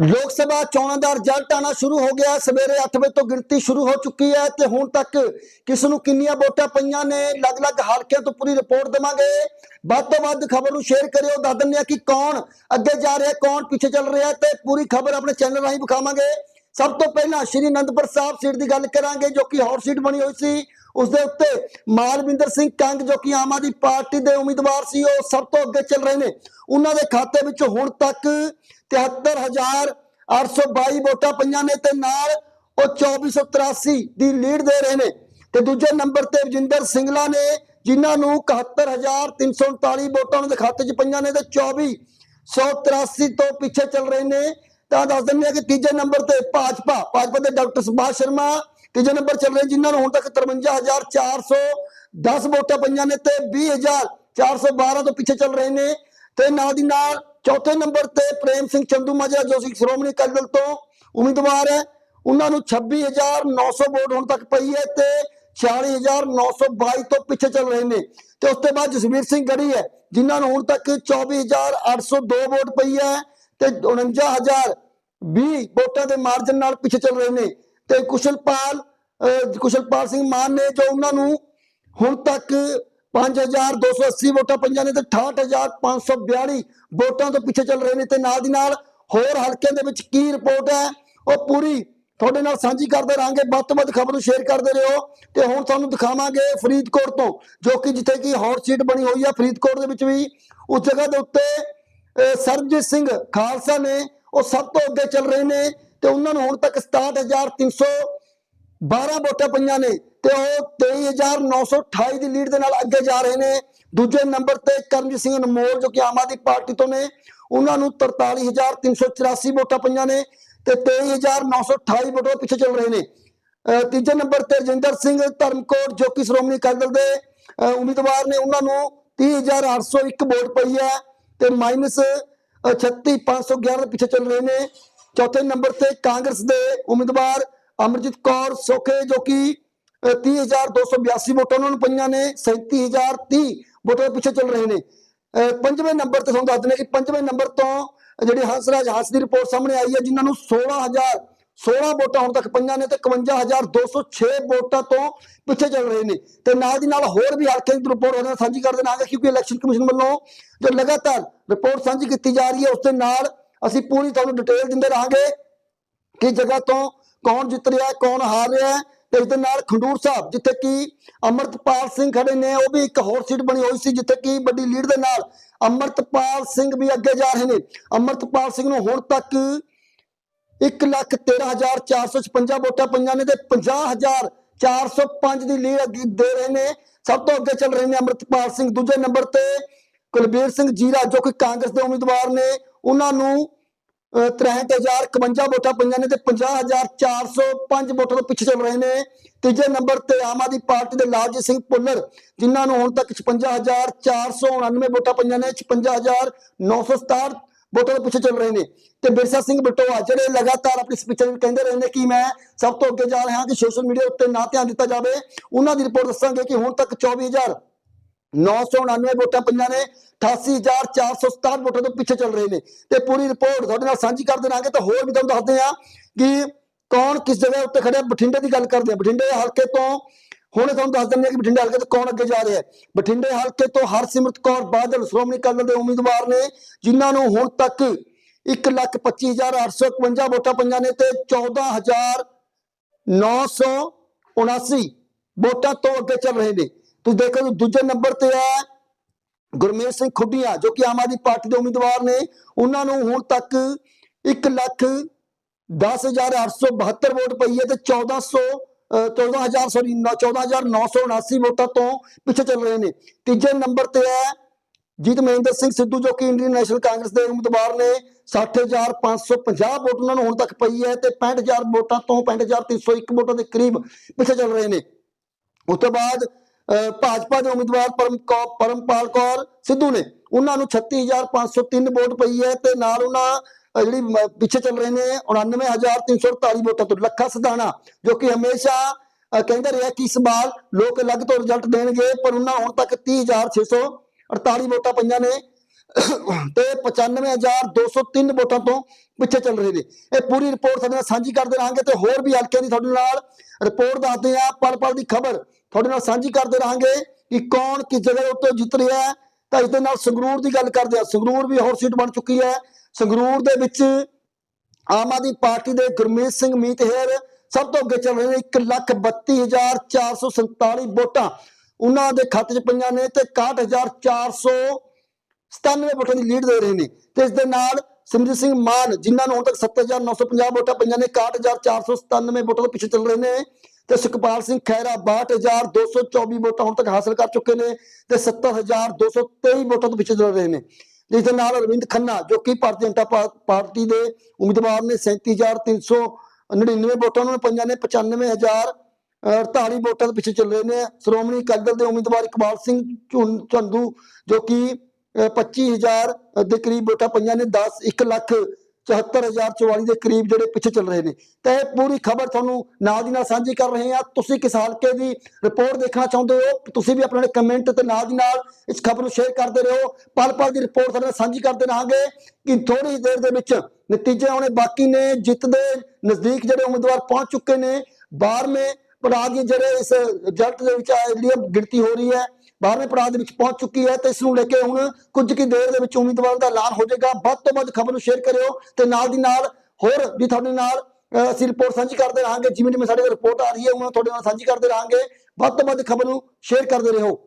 ਲੋਕ ਸਭਾ ਚੋਣਾਂ ਦਾ ਰਿਜ਼ਲਟ ਆਣਾ ਸ਼ੁਰੂ ਹੋ ਗਿਆ। ਸਵੇਰੇ 8 ਵਜੇ ਤੋਂ ਗਿਣਤੀ ਸ਼ੁਰੂ ਹੋ ਚੁੱਕੀ ਹੈ ਤੇ ਹੁਣ ਤੱਕ ਕਿਸ ਨੂੰ ਕਿੰਨੀਆਂ ਵੋਟਾਂ ਪਈਆਂ ਨੇ, ਅਲੱਗ-ਅਲੱਗ ਹਲਕਿਆਂ ਤੋਂ ਪੂਰੀ ਰਿਪੋਰਟ ਦੇਵਾਂਗੇ। ਵੱਧ ਤੋਂ ਵੱਧ ਖਬਰ ਨੂੰ ਸ਼ੇਅਰ ਕਰਿਓ। ਦੱਸ ਦਿੰਦੇ ਆ ਕਿ ਕੌਣ ਅੱਗੇ ਜਾ ਰਿਹਾ, ਕੌਣ ਪਿੱਛੇ ਚੱਲ ਰਿਹਾ ਤੇ ਪੂਰੀ ਖਬਰ ਆਪਣੇ ਚੈਨਲ ਰਾਹੀਂ ਵਿਖਾਵਾਂਗੇ। ਸਭ ਤੋਂ ਪਹਿਲਾਂ ਸ਼੍ਰੀ ਅਨੰਦਪੁਰ ਸਾਹਿਬ ਸੀਟ ਦੀ ਗੱਲ ਕਰਾਂਗੇ, ਜੋ ਕਿ ਹੌਟ ਸੀਟ ਬਣੀ ਹੋਈ ਸੀ। ਉਸ ਦੇ ਉੱਤੇ ਮਾਲਵਿੰਦਰ ਸਿੰਘ ਕੰਗ ਜੋ ਕਿ ਆਮ ਆਦਮੀ ਪਾਰਟੀ ਦੇ ਉਮੀਦਵਾਰ ਸੀ, ਉਹ ਸਭ ਤੋਂ ਅੱਗੇ ਚੱਲ ਰਹੇ ਨੇ। ਉਹਨਾਂ ਦੇ ਖਾਤੇ ਵਿੱਚ ਹੁਣ ਤੱਕ 73822 ਵੋਟਾਂ ਪਈਆਂ ਨੇ ਤੇ ਨਾਲ ਉਹ 2483 ਦੀ ਲੀਡ ਦੇ ਰਹੇ ਨੇ। ਤੇ ਦੂਜੇ ਨੰਬਰ ਤੇ ਵਜਿੰਦਰ ਸਿੰਘਲਾ ਨੇ, ਜਿਨ੍ਹਾਂ ਨੂੰ 71339 ਵੋਟਾਂ ਉਹਨਾਂ ਦੇ ਖਾਤੇ 'ਚ ਪਈਆਂ ਨੇ ਤੇ 2483 ਤੋਂ ਪਿੱਛੇ ਚੱਲ ਰਹੇ ਨੇ। ਤਾਂ ਦੱਸ ਦਿੰਦੇ ਆ ਕਿ ਤੀਜੇ ਨੰਬਰ ਤੇ ਭਾਜਪਾ ਭਾਜਪਾ ਦੇ ਡਾਕਟਰ ਸੁਭਾਸ਼ ਸ਼ਰਮਾ ਤੀਜੇ ਨੰਬਰ ਚੱਲ ਰਹੇ ਜਿਨ੍ਹਾਂ ਨੂੰ ਹੁਣ ਤੱਕ 53410 ਵੋਟਾਂ ਪਈਆਂ ਨੇ ਤੇ 20412 ਤੋਂ ਪਿੱਛੇ ਚੱਲ ਰਹੇ ਨੇ। ਤੇ ਨਾਲ ਦੀ ਨਾਲ ਚੌਥੇ ਨੰਬਰ ਤੇ ਪ੍ਰੇਮ ਸਿੰਘ ਚੰਦੂ ਮਾਜਰਾ ਜੋ ਕਿ ਸ਼੍ਰੋਮਣੀ ਅਕਾਲੀ ਦਲ ਤੋਂ ਉਮੀਦਵਾਰ ਹੈ, ਉਹਨਾਂ ਨੂੰ 26900 ਵੋਟ ਹੁਣ ਤੱਕ ਪਈ ਹੈ ਤੇ 46922 ਤੋਂ ਪਿੱਛੇ ਚੱਲ ਰਹੇ ਨੇ। ਤੇ ਉਸ ਤੋਂ ਬਾਅਦ ਜਸਵੀਰ ਸਿੰਘ ਗੜੀ ਹੈ, ਜਿਨ੍ਹਾਂ ਨੂੰ ਹੁਣ ਤੱਕ 24802 ਵੋਟ ਪਈ ਹੈ ਤੇ 49020 ਵੋਟਾਂ ਦੇ ਮਾਰਜਨ ਨਾਲ ਪਿੱਛੇ ਚੱਲ ਰਹੇ ਨੇ। ਤੇ ਕੁਸ਼ਲਪਾਲ ਅਹ, ਕੁਸ਼ਲਪਾਲ ਸਿੰਘ ਮਾਨ ਨੇ ਜੋ ਉਹਨਾਂ ਨੂੰ ਹੁਣ ਤੱਕ 5280 ਵੋਟਾਂ ਪਈਆਂ ਨੇ ਤੇ 68542 ਵੋਟਾਂ ਤੋਂ ਪਿੱਛੇ ਚੱਲ ਰਹੇ ਨੇ ਤੇ ਨਾਲ ਦੀ ਨਾਲ ਹੋਰ ਹਲਕਿਆਂ ਦੇ ਵਿੱਚ ਕੀ ਰਿਪੋਰਟ ਹੈ ਉਹ ਪੂਰੀ ਤੁਹਾਡੇ ਨਾਲ ਸਾਂਝੀ ਕਰਦੇ ਰਹਾਂਗੇ ਵੱਧ ਤੋਂ ਵੱਧ ਖਬਰ ਨੂੰ ਸ਼ੇਅਰ ਕਰਦੇ ਰਹੋ ਤੇ ਹੁਣ ਤੁਹਾਨੂੰ ਦਿਖਾਵਾਂਗੇ ਫਰੀਦਕੋਟ ਤੋਂ ਜੋ ਕਿ ਜਿੱਥੇ ਕਿ ਹੌਟ ਸੀਟ ਬਣੀ ਹੋਈ ਹੈ ਫਰੀਦਕੋਟ ਦੇ ਵਿੱਚ ਵੀ ਉਸ ਜਗ੍ਹਾ ਦੇ ਉੱਤੇ ਅਹ, ਸਰਬਜੀਤ ਸਿੰਘ ਖਾਲਸਾ ਨੇ ਉਹ ਸਭ ਤੋਂ ਅੱਗੇ ਚੱਲ ਰਹੇ ਨੇ ਤੇ ਉਹਨਾਂ ਨੂੰ ਹੁਣ ਤੱਕ 67300 12 ਵੋਟਾਂ ਪਈਆਂ ਨੇ ਤੇ ਉਹ 23928 ਦੀ ਲੀਡ ਦੇ ਨਾਲ ਅੱਗੇ ਜਾ ਰਹੇ ਨੇ। ਦੂਜੇ ਨੰਬਰ ਤੇ ਕਰਮਜੀਤ ਸਿੰਘ ਅਨਮੋਲ, ਜੋ ਕਿ ਆਮ ਆਦਮੀ ਪਾਰਟੀ ਤੋਂ ਨੇ, ਉਹਨਾਂ ਨੂੰ 43384 ਵੋਟਾਂ ਪਈਆਂ ਨੇ ਤੇ 23928 ਵੋਟਾਂ ਪਿੱਛੇ ਚੱਲ ਰਹੇ ਨੇ। ਤੀਜੇ ਨੰਬਰ ਤੇ ਰਜਿੰਦਰ ਸਿੰਘ ਧਰਮਕੋਟ, ਜੋ ਕਿ ਸ਼੍ਰੋਮਣੀ ਅਕਾਲੀ ਦਲ ਦੇ ਉਮੀਦਵਾਰ ਨੇ, ਉਹਨਾਂ ਨੂੰ 30801 ਵੋਟ ਪਈ ਹੈ ਤੇ ਮਾਈਨਸ 36511 ਦੇ ਪਿੱਛੇ ਚੱਲ ਰਹੇ ਨੇ। ਚੌਥੇ ਨੰਬਰ ਤੇ ਕਾਂਗਰਸ ਦੇ ਉਮੀਦਵਾਰ ਅਮਰਜੀਤ ਕੌਰ ਸੋਖੇ, ਜੋ ਕਿ, ਅਹ 30282 ਵੋਟਾਂ ਉਹਨਾਂ ਨੂੰ ਪਈਆਂ ਨੇ 37030 ਵੋਟਾਂ ਦੇ ਪਿੱਛੇ ਚੱਲ ਰਹੇ ਨੇ। ਅਹ, ਪੰਜਵੇਂ ਨੰਬਰ ਤੇ ਤੁਹਾਨੂੰ ਦੱਸ ਦਿੰਦੇ ਕਿ ਪੰਜਵੇਂ ਨੰਬਰ ਤੋਂ ਜਿਹੜੀ ਹੰਸਰਾਜ ਹੰਸ ਦੀ ਰਿਪੋਰਟ ਸਾਹਮਣੇ ਆਈ ਹੈ, ਜਿਨ੍ਹਾਂ ਨੂੰ 16000 16 ਵੋਟਾਂ ਹੁਣ ਤੱਕ ਪਈਆਂ ਨੇ ਤੇ 51206 ਵੋਟਾਂ ਤੋਂ ਪਿੱਛੇ ਚੱਲ ਰਹੇ ਨੇ। ਤੇ ਨਾਲ ਦੀ ਨਾਲ ਹੋਰ ਵੀ ਹਲਕੇ ਦੀ ਰਿਪੋਰਟ ਉਹਨਾਂ ਸਾਂਝੀ ਕਰ ਦੇਣਾਗੇ ਕਿਉਂਕਿ ਇਲੈਕਸ਼ਨ ਕਮਿਸ਼ਨ ਵੱਲੋਂ ਜੋ ਲਗਾਤਾਰ ਰਿਪੋਰਟ ਸਾਂਝੀ ਕੀਤੀ ਜਾ ਰਹੀ ਹੈ, ਉਸ ਦੇ ਨਾਲ ਅਸੀਂ ਪੂਰੀ ਤੁਹਾਨੂੰ ਡਿਟੇਲ ਦਿੰਦੇ ਰਹਾਂਗੇ ਕਿ ਜਗ੍ਹਾ ਤੋਂ ਕੌਣ ਜਿੱਤ ਰਿਹਾ ਹੈ ਕੌਣ ਹਾਰ ਰਿਹਾ ਹੈ ਤੇ ਇਸ ਦੇ ਨਾਲ ਖੰਡੂਰ ਸਾਹਿਬ, ਜਿੱਥੇ ਕਿ ਅਮਰਤਪਾਲ ਸਿੰਘ ਖੜੇ ਨੇ, ਉਹ ਵੀ ਇੱਕ ਹੋਰ ਸੀਟ ਬਣੀ ਹੋਈ ਸੀ, ਜਿੱਥੇ ਕਿ ਵੱਡੀ ਲੀਡ ਦੇ ਨਾਲ ਅਮਰਤਪਾਲ ਸਿੰਘ ਵੀ ਅੱਗੇ ਜਾ ਰਹੇ ਨੇ। ਅਮਰਤਪਾਲ ਸਿੰਘ ਨੂੰ ਹੁਣ ਤੱਕ 113456 ਵੋਟਾਂ ਪਈਆਂ ਨੇ ਤੇ 50405 ਦੀ ਲੀਡ ਅੱਗੇ ਦੇ ਰਹੇ ਨੇ। ਸਭ ਤੋਂ ਅੱਗੇ ਚੱਲ ਰਹੇ ਨੇ ਅਮਰਤਪਾਲ ਸਿੰਘ। ਦੂਜੇ ਨੰਬਰ ਤੇ ਕੁਲਬੀਰ ਸਿੰਘ ਜੀਰਾ, ਜੋ ਕਿ ਕਾਂਗਰਸ ਦੇ ਉਮੀਦਵਾਰ ਨੇ ਉਹਨਾਂ ਨੂੰ, ਅਹ 63051 ਵੋਟਾਂ ਪਈਆਂ ਨੇ ਤੇ 50405 ਵੋਟਾਂ ਤੋਂ ਪਿੱਛੇ ਚੱਲ ਰਹੇ ਨੇ। ਤੀਜੇ ਨੰਬਰ ਤੇ ਆਮ ਆਦਮੀ ਪਾਰਟੀ ਦੇ ਲਾਲਜੀਤ ਸਿੰਘ ਪੁੱਲਰ ਜਿਨ੍ਹਾਂ ਨੂੰ ਹੁਣ ਤੱਕ 55499 ਵੋਟਾਂ ਪਈਆਂ ਨੇ 56967 ਵੋਟਾਂ ਤੋਂ ਪਿੱਛੇ ਚੱਲ ਰਹੇ ਨੇ। ਤੇ ਬਿਰਸਾ ਸਿੰਘ ਬਟੋਆ, ਜਿਹੜੇ ਲਗਾਤਾਰ ਆਪਣੀ ਸਪੀਚਾਂ ਵਿੱਚ ਕਹਿੰਦੇ ਰਹੇ ਨੇ ਕਿ ਮੈਂ ਸਭ ਤੋਂ ਅੱਗੇ ਜਾ ਰਿਹਾ ਕਿ ਸੋਸ਼ਲ ਮੀਡੀਆ ਉੱਤੇ ਨਾ ਧਿਆਨ ਦਿੱਤਾ ਜਾਵੇ, ਉਹਨਾਂ ਦੀ ਰਿਪੋਰਟ ਦੱਸਾਂਗੇ ਕਿ ਹੁਣ ਤੱਕ 24000 999 ਵੋਟਾਂ ਪਈਆਂ ਨੇ 88467 ਵੋਟਾਂ ਤੋਂ ਪਿੱਛੇ ਚੱਲ ਰਹੇ ਨੇ। ਤੇ ਪੂਰੀ ਰਿਪੋਰਟ ਤੁਹਾਡੇ ਨਾਲ ਸਾਂਝੀ ਕਰ ਦੇਵਾਂਗੇ ਤਾਂ ਹੋਰ ਵੀ ਤੁਹਾਨੂੰ ਦੱਸਦੇ ਆ ਕਿ ਕੌਣ ਕਿਸ ਜਗ੍ਹਾ ਉੱਤੇ ਖੜਿਆ, ਬਠਿੰਡੇ ਦੀ ਗੱਲ ਕਰਦੇ ਆ ਬਠਿੰਡੇ ਹਲਕੇ ਤੋਂ ਹੁਣੇ ਤੁਹਾਨੂੰ ਦੱਸ ਦਿੰਦੇ ਆ ਕਿ ਬਠਿੰਡੇ ਹਲਕੇ ਤੋਂ ਕੌਣ ਅੱਗੇ ਜਾ ਰਿਹਾ ਹੈ। ਬਠਿੰਡੇ ਹਲਕੇ ਤੋਂ ਹਰਸਿਮਰਤ ਕੌਰ ਬਾਦਲ, ਸ਼੍ਰੋਮਣੀ ਅਕਾਲੀ ਦਲ ਦੇ ਉਮੀਦਵਾਰ ਨੇ, ਜਿਨ੍ਹਾਂ ਨੂੰ ਹੁਣ ਤੱਕ 125851 ਵੋਟਾਂ ਪਈਆਂ ਨੇ ਤੇ 14979 ਵੋਟਾਂ ਤੋਂ ਅੱਗੇ ਚੱਲ ਰਹੇ ਨੇ। ਤੁਸੀਂ ਦੇਖੋ ਜੀ ਦੂਜੇ ਨੰਬਰ ਤੇ ਹੈ ਗੁਰਮੇਸ਼ ਸਿੰਘ ਖੁੱਡੀਆਂ, ਜੋ ਕਿ ਆਮ ਆਦਮੀ ਪਾਰਟੀ ਦੇ ਉਮੀਦਵਾਰ ਨੇ, ਉਹਨਾਂ ਨੂੰ ਹੁਣ ਤੱਕ 1 ਲੱਖ 10872 ਵੋਟ ਪਈ ਹੈ ਤੇ 1400 ਅਹ 14000 ਸੌਰੀ 14979 ਵੋਟਾਂ ਤੋਂ ਪਿੱਛੇ ਚੱਲ ਰਹੇ ਨੇ। ਤੀਜੇ ਨੰਬਰ ਤੇ ਹੈ ਜੀਤ ਮਹਿੰਦਰ ਸਿੰਘ ਸਿੱਧੂ, ਜੋ ਕਿ ਇੰਡੀਅਨ ਨੈਸ਼ਨਲ ਕਾਂਗਰਸ ਦੇ ਉਮੀਦਵਾਰ ਨੇ 60550 ਵੋਟ ਉਹਨਾਂ ਨੂੰ ਹੁਣ ਤੱਕ ਪਈ ਹੈ ਤੇ 65000 ਵੋਟਾਂ ਤੋਂ 65301 ਵੋਟਾਂ ਦੇ ਕਰੀਬ ਪਿੱਛੇ ਚੱਲ ਰਹੇ ਨੇ। ਉਸ ਤੋਂ ਬਾਅਦ ਭਾਜਪਾ ਦੇ ਉਮੀਦਵਾਰ ਪਰਮ ਕੌ- ਪਰਮਪਾਲ ਕੌਰ ਸਿੱਧੂ ਨੇ। ਉਹਨਾਂ ਨੂੰ 36503 ਵੋਟ ਪਈ ਹੈ ਤੇ ਨਾਲ ਉਹਨਾਂ ਜਿਹੜੀ ਪਿੱਛੇ ਚੱਲ ਰਹੇ ਨੇ 99348 ਵੋਟਾਂ ਤੋਂ ਲੱਖਾ ਸਦਾਣਾ, ਜੋ ਕਿ ਹਮੇਸ਼ਾ ਕਹਿੰਦਾ ਰਿਹਾ ਕਿ ਇਸ ਵਾਰ ਲੋਕ ਅਲੱਗ ਤੋਂ ਰਿਜ਼ਲਟ ਦੇਣਗੇ, ਪਰ ਉਹਨਾਂ ਹੁਣ ਤੱਕ 30648 ਵੋਟਾਂ ਪਈਆਂ ਨੇ। ਤੇ 95203 ਵੋਟਾਂ ਤੋਂ ਪਿੱਛੇ ਚੱਲ ਰਹੇ ਨੇ। ਇਹ ਪੂਰੀ ਰਿਪੋਰਟ ਤੁਹਾਡੇ ਨਾਲ ਸਾਂਝੀ ਕਰਦੇ ਰਹਾਂਗੇ ਤੇ ਹੋਰ ਵੀ ਹਲਕਿਆਂ ਦੀ ਤੁਹਾਡੇ ਨਾਲ ਰਿਪੋਰਟ ਦੱਸਦੇ ਆ ਪਲ ਪਲ ਦੀ ਖਬਰ ਤੁਹਾਡੇ ਨਾਲ ਸਾਂਝੀ ਕਰਦੇ ਰਹਾਂਗੇ ਕਿ ਕੌਣ ਕਿਸ ਜਗ੍ਹਾ ਉੱਤੇ ਜਿੱਤ ਰਿਹਾ ਹੈ। ਤਾਂ ਇਸ ਦੇ ਨਾਲ ਸੰਗਰੂਰ ਦੀ ਗੱਲ ਕਰਦੇ ਆ ਸੰਗਰੂਰ ਵੀ ਹੋਰ ਸੀਟ ਬਣ ਚੁੱਕੀ ਹੈ। ਸੰਗਰੂਰ ਦੇ ਵਿੱਚ ਆਮ ਆਦਮੀ ਪਾਰਟੀ ਦੇ ਗੁਰਮੀਤ ਸਿੰਘ ਮੀਤ ਹੇਰ ਸਭ ਤੋਂ ਅੱਗੇ ਚੱਲ ਰਹੇ ਨੇ 132447 ਵੋਟਾਂ। ਉਹਨਾਂ ਦੇ ਖਾਤੇ 'ਚ ਪਈਆਂ ਨੇ ਤੇ 61497 ਵੋਟਾਂ ਦੀ ਲੀਡ ਦੇ ਰਹੇ ਨੇ ਤੇ ਇਸ ਦੇ ਨਾਲ ਸਿਮਰਜੀਤ ਸਿੰਘ ਮਾਨ, ਜਿਨ੍ਹਾਂ ਨੂੰ ਹੁਣ ਤੱਕ 7950 ਵੋਟਾਂ ਪਈਆਂ ਨੇ 61497 ਵੋਟਾਂ ਤੋਂ ਪਿੱਛੇ ਚੱਲ ਰਹੇ ਨੇ ਤੇ ਸੁਖਪਾਲ ਸਿੰਘ ਖਹਿਰਾ 62224 ਵੋਟਾਂ ਹੁਣ ਤੱਕ ਹਾਸਲ ਕਰ ਚੁੱਕੇ ਨੇ ਤੇ 70223 ਵੋਟਾਂ ਤੋਂ ਪਿੱਛੇ ਚੱਲ ਰਹੇ ਨੇ। ਜਿਸ ਦੇ ਨਾਲ ਅਰਵਿੰਦ ਖੰਨਾ, ਜੋ ਕਿ ਭਾਰਤੀ ਜਨਤਾ ਪਾਰਟੀ ਦੇ ਉਮੀਦਵਾਰ ਨੇ 37399 ਵੋਟਾਂ ਉਹਨਾਂ ਨੂੰ ਪਈਆਂ ਨੇ 95000 48 ਵੋਟਾਂ ਦੇ ਪਿੱਛੇ ਚੱਲ ਰਹੇ ਨੇ। ਸ਼੍ਰੋਮਣੀ ਅਕਾਲੀ ਦਲ ਦੇ ਉਮੀਦਵਾਰ ਇਕਬਾਲ ਸਿੰਘ ਝੁੰ- ਝੰਡੂ, ਜੋ ਕਿ 25000 ਦੇ ਕਰੀਬ ਵੋਟਾਂ ਪਈਆਂ ਨੇ 10 1 ਲੱਖ 74044 ਦੇ ਕਰੀਬ ਜਿਹੜੇ ਪਿੱਛੇ ਚੱਲ ਰਹੇ ਨੇ। ਤਾਂ ਇਹ ਪੂਰੀ ਖਬਰ ਤੁਹਾਨੂੰ ਨਾਲ ਦੀ ਨਾਲ ਸਾਂਝੀ ਕਰ ਰਹੇ ਹਾਂ। ਤੁਸੀਂ ਕਿਸ ਹਲਕੇ ਦੀ ਰਿਪੋਰਟ ਦੇਖਣਾ ਚਾਹੁੰਦੇ ਹੋ, ਤੁਸੀਂ ਵੀ ਆਪਣੇ ਕਮੈਂਟ ਤੇ ਨਾਲ ਦੀ ਨਾਲ ਇਸ ਖਬਰ ਨੂੰ ਸ਼ੇਅਰ ਕਰਦੇ ਰਹੋ। ਪਲ ਪਲ ਦੀ ਰਿਪੋਰਟ ਤੁਹਾਡੇ ਨਾਲ ਸਾਂਝੀ ਕਰਦੇ ਰਹਾਂਗੇ ਕਿ ਥੋੜੀ ਦੇਰ ਦੇ ਵਿੱਚ ਨਤੀਜੇ ਆਉਣੇ ਬਾਕੀ ਨੇ। ਜਿੱਤ ਦੇ ਨਜ਼ਦੀਕ ਜਿਹੜੇ ਉਮੀਦਵਾਰ ਪਹੁੰਚ ਚੁੱਕੇ ਨੇ 12ਵੇਂ ਪੜਾਅ ਦੀ ਜਿਹੜੇ ਇਸ ਰਿਜ਼ਲਟ ਦੇ ਵਿੱਚ ਆ, ਜਿਹੜੀ ਗਿਣਤੀ ਹੋ ਰਹੀ ਹੈ। 12ਵੇਂ ਪੜਾਅ ਦੇ ਵਿੱਚ ਪਹੁੰਚ ਚੁੱਕੀ ਹੈ ਤੇ ਇਸ ਨੂੰ ਲੈ ਕੇ ਹੁਣ ਕੁਝ ਕੀ ਦੇਰ ਦੇ ਵਿੱਚ ਉਮੀਦਵਾਰ ਦਾ ਐਲਾਨ ਹੋ ਜਾਏਗਾ। ਵੱਧ ਤੋਂ ਵੱਧ ਖਬਰ ਨੂੰ ਸ਼ੇਅਰ ਕਰਿਓ ਤੇ ਨਾਲ ਦੀ ਨਾਲ ਹੋਰ ਵੀ ਤੁਹਾਡੇ ਨਾਲ ਅਸੀਂ ਰਿਪੋਰਟ ਸਾਂਝੀ ਕਰਦੇ ਰਹਾਂਗੇ। ਜਿਵੇਂ ਜਿਵੇਂ ਸਾਡੇ ਕੋਲ ਰਿਪੋਰਟ ਆ ਰਹੀ ਹੈ, ਉਹਨਾਂ ਤੁਹਾਡੇ ਨਾਲ ਸਾਂਝੀ ਕਰਦੇ ਰਹਾਂਗੇ। ਵੱਧ ਤੋਂ ਵੱਧ ਖਬਰ ਨੂੰ ਸ਼ੇਅਰ ਕਰਦੇ ਰਹੋ।